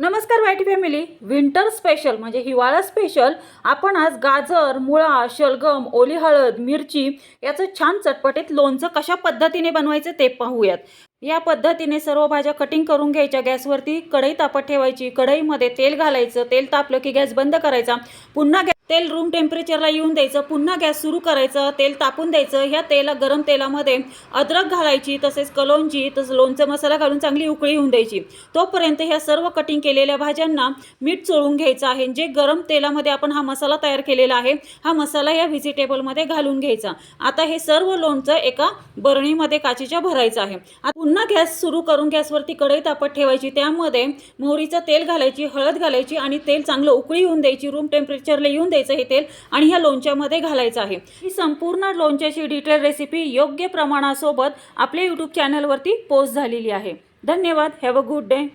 नमस्कार YT family. Winter special म्हणजे हिवाळा स्पेशल. आपण आज गाजर मुळा शलगम ओली हळद मिरची याचं छान चटपटीत लोणचं कशा पद्धतीने बनवायचं ते पाहूयात. या पद्धतीने सर्व भाज्या कटिंग करून घ्यायच्या. गॅसवरती कढई तापत ठेवायची. कढईमध्ये तेल घालायचं. तेल तापलं की गॅस बंद करायचा. पुन्हा तेल रूम टेम्परेचरला येऊन द्यायचं पुन्हा गॅस सुरू करायचं तेल तापून द्यायचं ह्या तेला गरम तेलामध्ये अद्रक घालायची तसेच कलोंजी तसं लोणचं मसाला घालून चांगली उकळी होऊन द्यायची. तोपर्यंत ह्या सर्व कटिंग केलेल्या भाज्यांना मीठ चोळून घ्यायचं आहे. जे गरम तेलामध्ये आपण हा मसाला तयार केलेला आहे हा मसाला या व्हेजिटेबलमध्ये घालून घ्यायचा. आता हे सर्व लोणचं एका बरणीमध्ये काचेच्या भरायचं आहे. पुन्हा गॅस सुरू करून गॅसवरती कढई तापत ठेवायची. त्यामध्ये मोहरीचं तेल घालायची हळद घालायची आणि तेल चांगलं उकळी होऊन द्यायची. रूम टेम्परेचरला येऊन द्यायचं हे तेल आणि ह्या लोणच्यामध्ये घालायचं आहे. ही संपूर्ण लोणच्याची डिटेल रेसिपी योग्य प्रमाणासोबत आपल्या यूट्यूब चॅनलवरती पोस्ट झालेली आहे. धन्यवाद. Have a good day